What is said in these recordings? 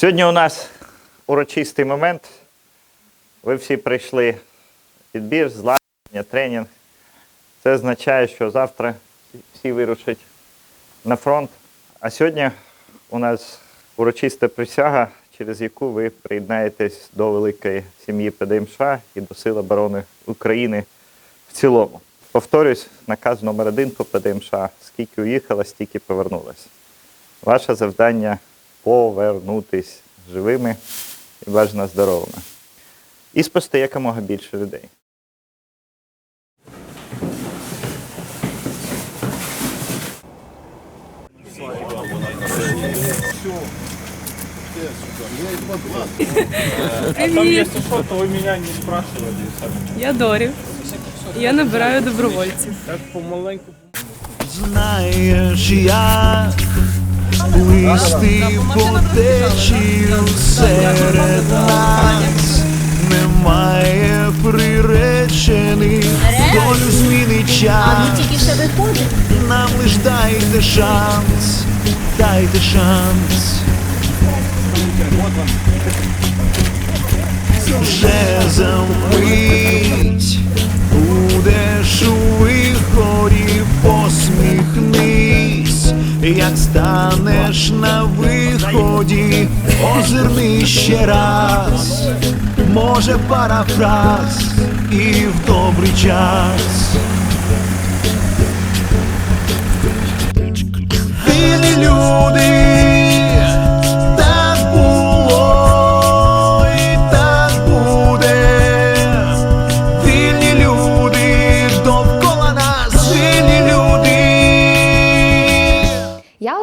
Сьогодні у нас урочистий момент. Ви всі прийшли підбір, злагодження, тренінг. Це означає, що завтра всі вирушать на фронт. А сьогодні у нас урочиста присяга, через яку ви приєднаєтесь до великої сім'ї ПДМШ і до Сил оборони України в цілому. Повторюсь, наказ номер один по ПДМШ. Скільки уїхало, стільки повернулось. Ваше завдання повернутись живими і бажано здоровими. І спасти якомога більше людей. Привіт, Что, то вы меня не спрашивали. я Дорі. Я набираю добровольців. Так помаленьку. Знаєш, як плисти по течію серед нас. Немає приречених, долю змінить час. Нам лиш дайте шанс, дайте шанс. Вже за мить будеш у виході, посміхнись, як станеш на виході, озирни ще раз, може парафраз і в добрий час. Люди,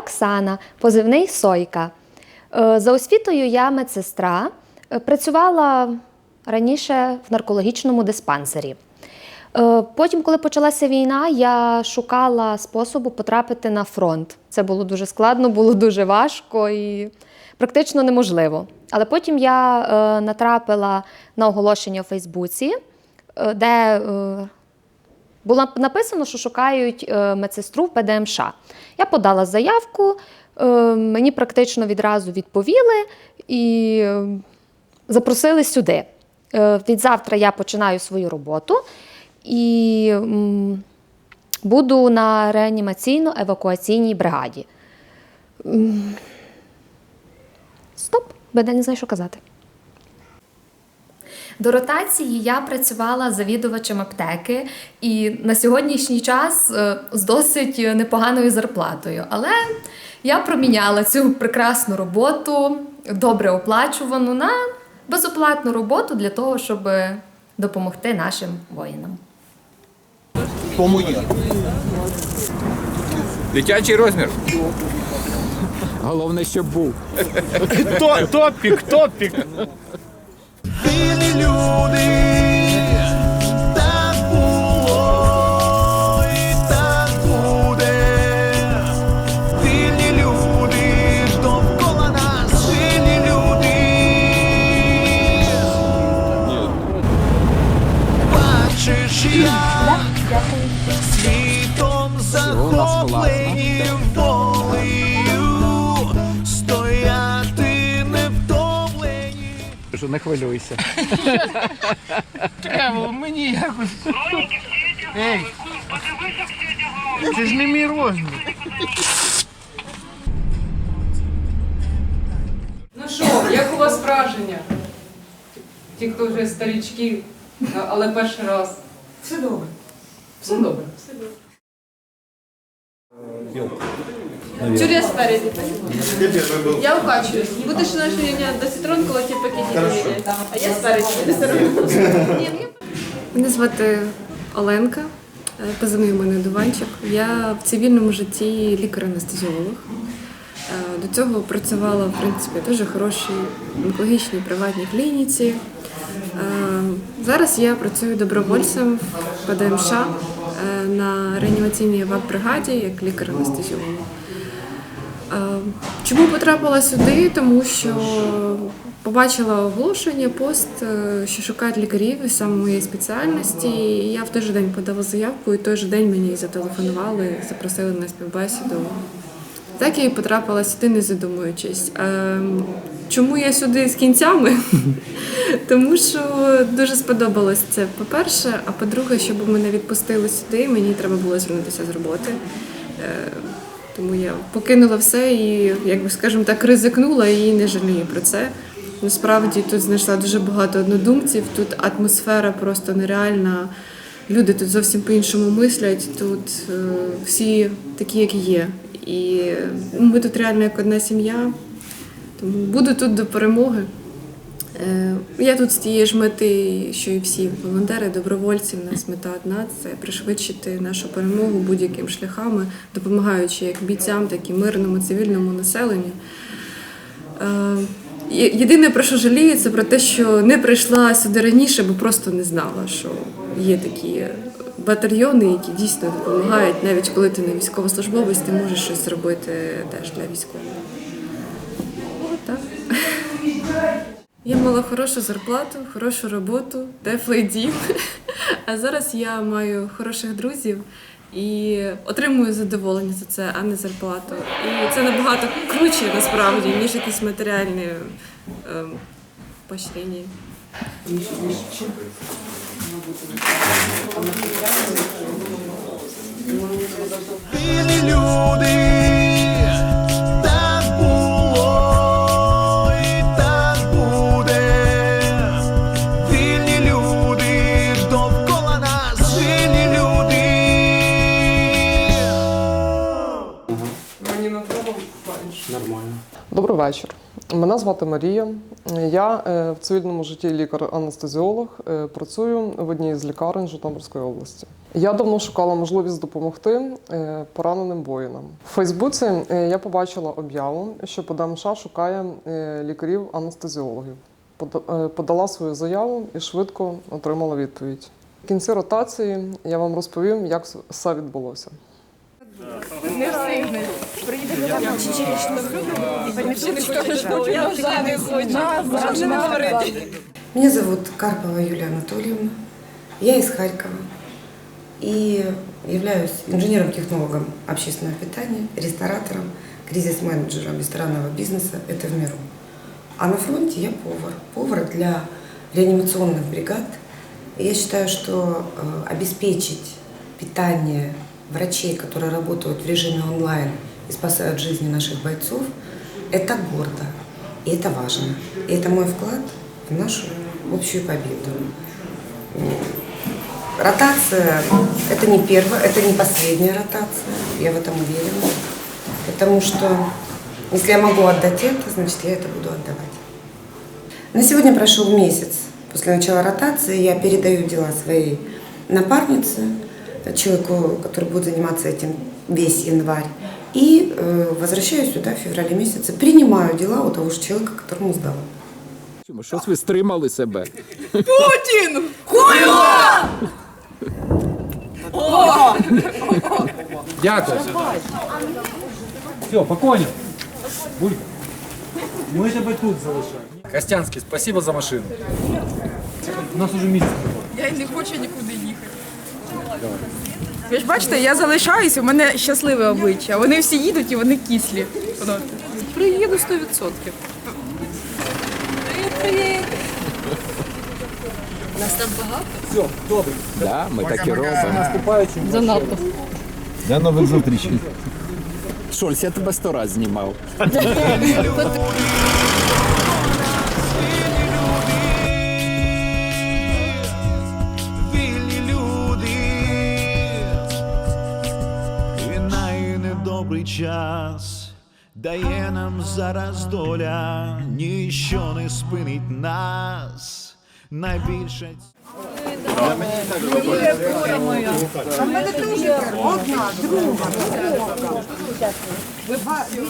Оксана, позивний Сойка. Е, За освітою я медсестра. Е, Працювала раніше в наркологічному диспансері. Е, Потім, коли почалася війна, я шукала способу потрапити на фронт. Це було дуже складно, було дуже важко і практично неможливо. Але потім я натрапила на оголошення у Фейсбуці, де було написано, що шукають е, медсестру в ПДМШ. Я подала заявку, е, мені практично відразу відповіли і е, запросили сюди. Від завтра я починаю свою роботу і буду на реанімаційно-евакуаційній бригаді. Стоп, я не знаю, що казати. До ротації я працювала завідувачем аптеки і на сьогоднішній час е, з досить непоганою зарплатою. Але я проміняла цю прекрасну роботу, добре оплачувану, на безоплатну роботу для того, щоб допомогти нашим воїнам. Дитячий розмір. Головне, щоб був. То, топик, Вільні люди, хвилюйся. Чекай, мені якось. Ей, це ж не мій розмір. Ну що, як у вас враження? Ті, хто вже старічки, але перший раз. Все добре. Все добре. Все добре. Юлия спереди. Я укачиваюсь. Будешь наше меня до ситрон колоть пакеті. А я ні. Мене звати Оленка, позивний у мене Дуванчик. Я в цивільному житті лікар-анестезіолог. Е, До цього працювала в принципі дуже хорошій онкологічній приватній клініці. Е, Зараз я працюю добровольцем в ПДМШ е, на реанімаційній бригаді як лікар-анестезіолог. Е, Чому потрапила сюди? Тому що побачила оголошення, пост, е, що шукають лікарів саме моєї спеціальності. І я в той же день подала заявку, і той же день мені зателефонували, запросили на співбесіду. Так я і потрапила сюди, не задумуючись. Ем, чому я сюди з кінцями? Тому що дуже сподобалось це, по-перше, а по-друге, щоб мене відпустили сюди, мені треба було звільнитися з роботи. Тому я покинула все і, як би скажімо так, ризикнула і не жалію про це. Насправді тут знайшла дуже багато однодумців, тут атмосфера просто нереальна. Люди тут зовсім по-іншому мислять, тут е, всі такі, як є. І ми тут реально як одна сім'я. Тому буду тут до перемоги. Е, Я тут з тієї ж мети, що і всі волонтери, добровольці. У нас мета одна це пришвидшити нашу перемогу будь-якими шляхами, допомагаючи як бійцям, так і мирному цивільному населенню. Е, Єдине, про що жалію, це про те, що не прийшла сюди раніше, бо просто не знала, що є такі батальйони, які дійсно допомагають, навіть коли ти не військовослужбовець, ти можеш щось зробити теж для військових. Так. Я мала хорошу зарплату, хорошу роботу, теплий дім. А зараз я маю хороших друзів і отримую задоволення за це, а не зарплату. І це набагато круче насправді, ніж якісь матеріальні ем, поощрення. Люди, Добрий вечір. Мене звати Марія. Я е, в цивільному житті лікар-анестезіолог. е, Працюю в одній з лікарень Житомирської області. Я давно шукала можливість допомогти е, пораненим воїнам. В Фейсбуці я побачила об'яву, що ПДМШ шукає лікарів-анестезіологів. Пода- Подала свою заяву і швидко отримала відповідь. В кінці ротації я вам розповім, як все відбулося. Меня зовут Карпова Юлия Анатольевна. Я из Харькова и являюсь инженером-технологом общественного питания, ресторатором, кризис-менеджером ресторанного бизнеса «Это в миру». А на фронте я повар. Повар для реанимационных бригад. И я считаю, что э, обеспечить питание врачей, которые работают в режиме онлайн и спасают жизни наших бойцов, это гордо. И это важно. И это мой вклад в нашу общую победу. Ротация – это не первая, это не последняя ротация, я в этом уверена. Потому что если я могу отдать это, значит, я это буду отдавать. На сегодня прошел месяц после начала ротации. Я передаю дела своей напарнице, человеку, который будет заниматься этим весь январь. И э, возвращаюсь сюда в феврале месяце. Принимаю дела у того же человека, которому сдала. Щось ви стримали себе. Путін! Дякую. Все, поконя. Булька. Ми тебе тут залишаємо. Костянський, спасибо за машину. У нас уже місце. Я не хочу нікуди їхати. Ви ж бачите, я залишаюсь, у мене щасливе обличчя. Вони всі їдуть і вони кислі. Приїду 100%. Все, добре. Да, ми так і робимо. Наступаючим. Занадто. До нових зустрічей. Шольц, я тебе сто раз знімав. найнедобрий час дає нам зараз доля, ніщо не спинить нас. Найбільше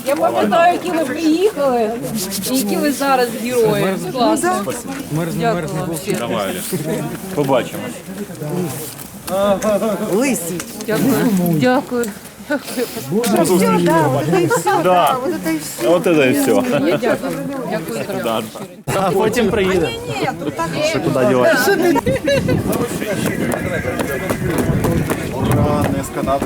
Я пам'ятаю, які ми приїхали, і які ви зараз герої. Класно. Мерзне, мерзне. Побачимо. Дякую. Да. От це і все. Я дякую. Дякую. здорово. А потім приїде. Що куди діватися? Не з Канади.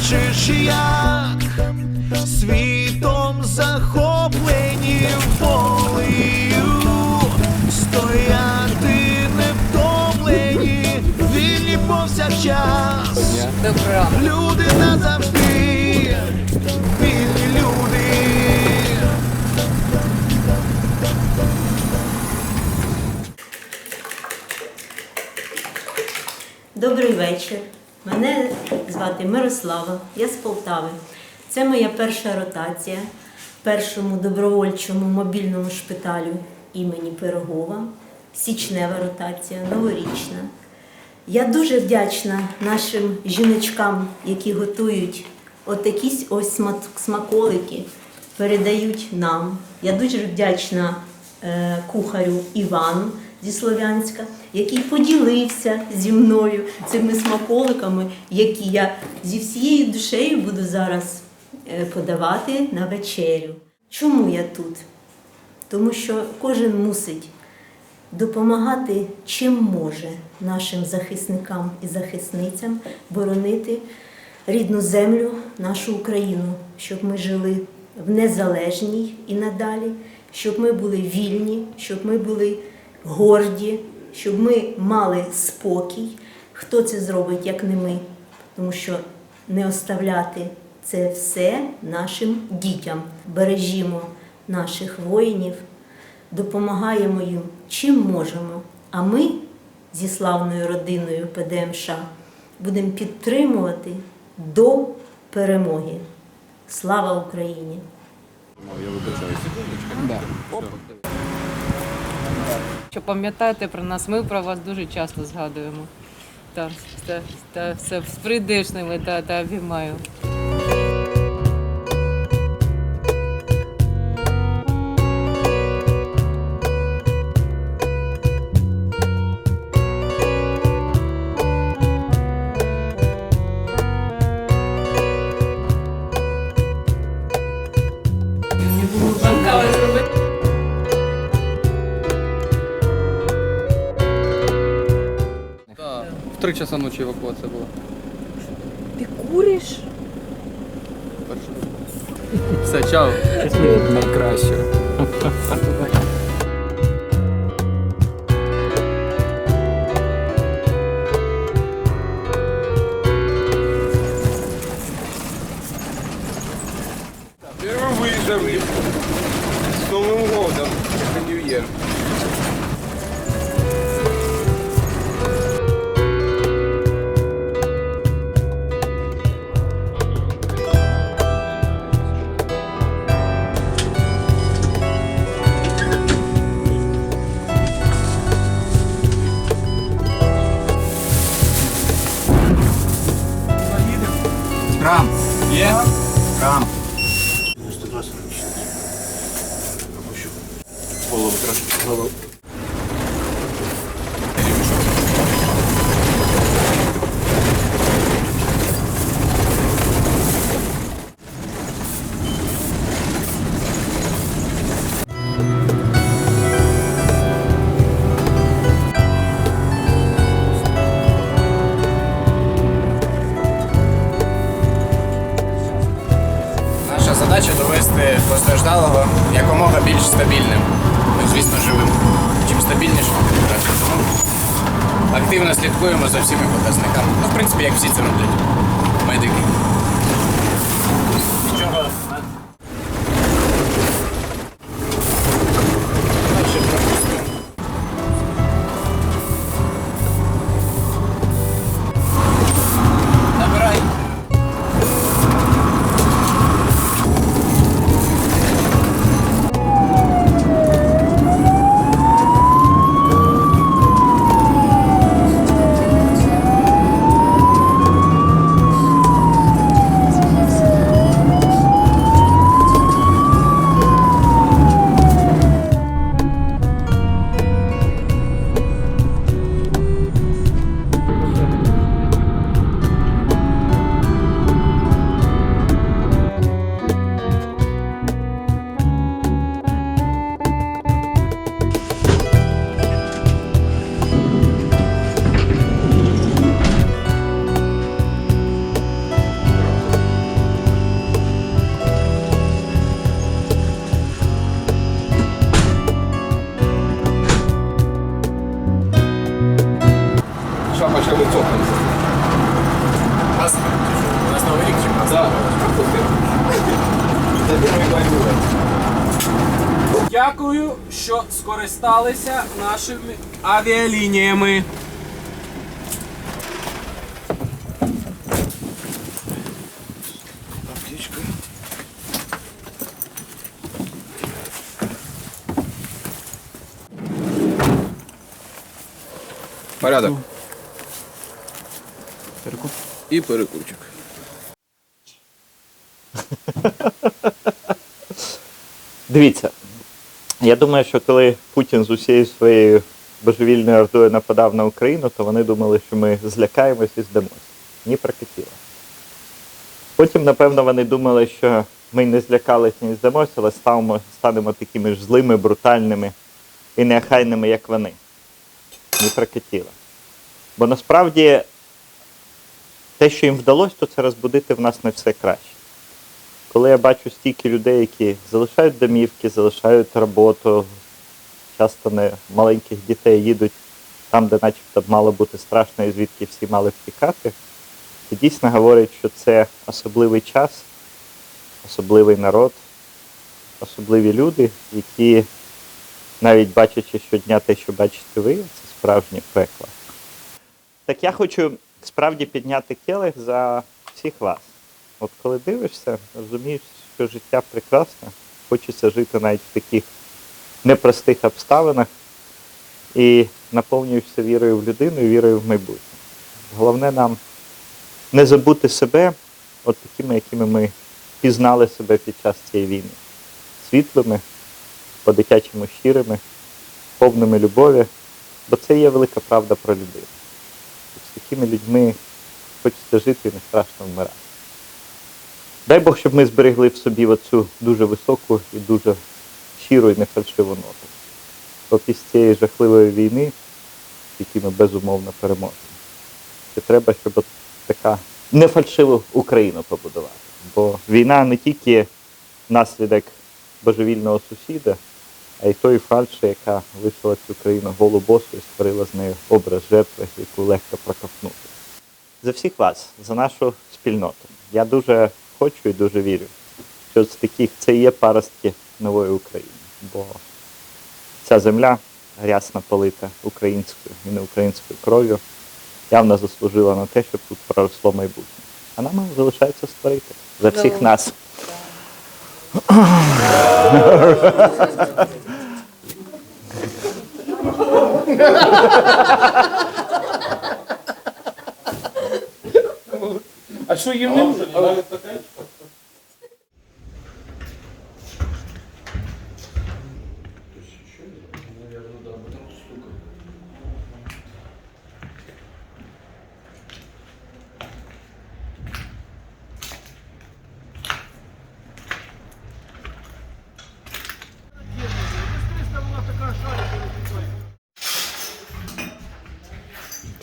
Бачиш, як світом захоплені волею, стояти невтомлені, вільні повсякчас. Люди звати Мирослава, я з Полтави. Це моя перша ротація в першому добровольчому мобільному шпиталю імені Пирогова. Січнева ротація, новорічна. Я дуже вдячна нашим жіночкам, які готують отакі ось смаколики, передають нам. Я дуже вдячна е, кухарю Івану зі Слов'янська, який поділився зі мною цими смаколиками, які я зі всією душею буду зараз е, подавати на вечерю. Чому я тут? Тому що кожен мусить допомагати чим може нашим захисникам і захисницям боронити рідну землю, нашу Україну, щоб ми жили в незалежній і надалі, щоб ми були вільні, щоб ми були горді, щоб ми мали спокій. Хто це зробить, як не ми? Тому що не оставляти це все нашим дітям. Бережімо наших воїнів, допомагаємо їм чим можемо. А ми зі славною родиною ПДМШ будемо підтримувати до перемоги. Слава Україні! Да. Що пам'ятаєте про нас, ми про вас дуже часто згадуємо. Та, та, та, все з придишними та, та обіймаю. Часа ночі евакуація була. Ти куриш? Все, чао. Найкраще. Первым выездом. С Новым годом. Это New скористалися нашими авіалініями. Порядок. Перекуп. І перекупчик. Дивіться, я думаю, що коли Путін з усією своєю божевільною ордою нападав на Україну, то вони думали, що ми злякаємось і здамося. Ні прокатіло. Потім, напевно, вони думали, що ми не злякались, не здамося, але станемо, станемо такими ж злими, брутальними і неохайними, як вони. Ні прокатіло. Бо насправді те, що їм вдалося, то це розбудити в нас не все краще коли я бачу стільки людей, які залишають домівки, залишають роботу, часто не маленьких дітей їдуть там, де начебто мало бути страшно і звідки всі мали втікати, то дійсно говорять, що це особливий час, особливий народ, особливі люди, які, навіть бачачи щодня те, що бачите ви, це справжнє пекло. Так я хочу справді підняти келих за всіх вас. От коли дивишся, розумієш, що життя прекрасне, хочеться жити навіть в таких непростих обставинах і наповнюєшся вірою в людину і вірою в майбутнє. Головне нам не забути себе от такими, якими ми пізнали себе під час цієї війни. Світлими, по-дитячому щирими, повними любові, бо це є велика правда про людину. З такими людьми хочеться жити і не страшно вмирати. Дай Бог, щоб ми зберегли в собі оцю дуже високу і дуже щиру і нефальшиву ноту. Бо після цієї жахливої війни, які ми безумовно переможемо, ще треба, щоб така нефальшиву Україну побудувати. Бо війна не тільки наслідок божевільного сусіда, а й тої фальші, яка лишила цю країну голу босу і створила з нею образ жертви, яку легко проковтнути. За всіх вас, за нашу спільноту. Я дуже хочу і дуже вірю, що з таких це є паростки нової України. Бо ця земля рясно полита українською і не українською кров'ю, явно заслужила на те, щоб тут проросло майбутнє. А нам залишається створити за всіх нас. А що їм не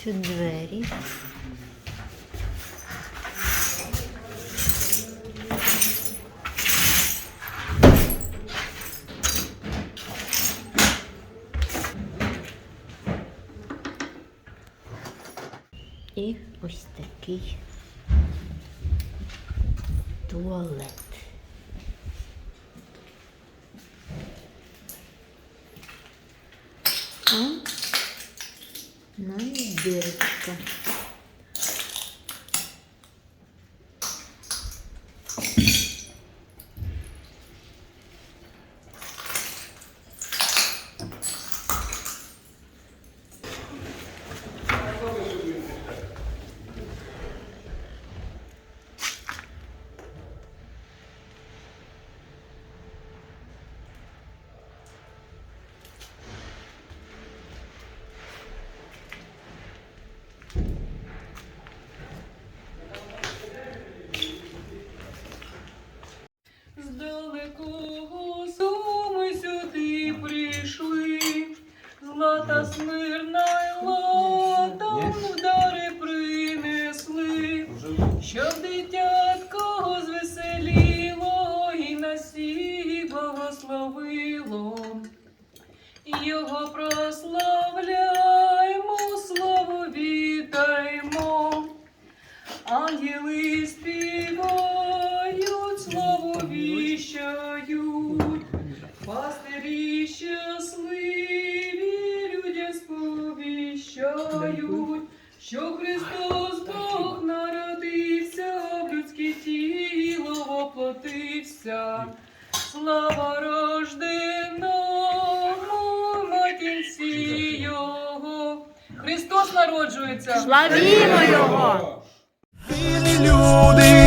Тут двері. І ось такий туалет. А навіть дирочка. Пастирі щасливі, людям сповіщають, що Христос Бог народився, в людське тіло воплотився. Слава рожденому матінці Його. Христос народжується. Вільні люди,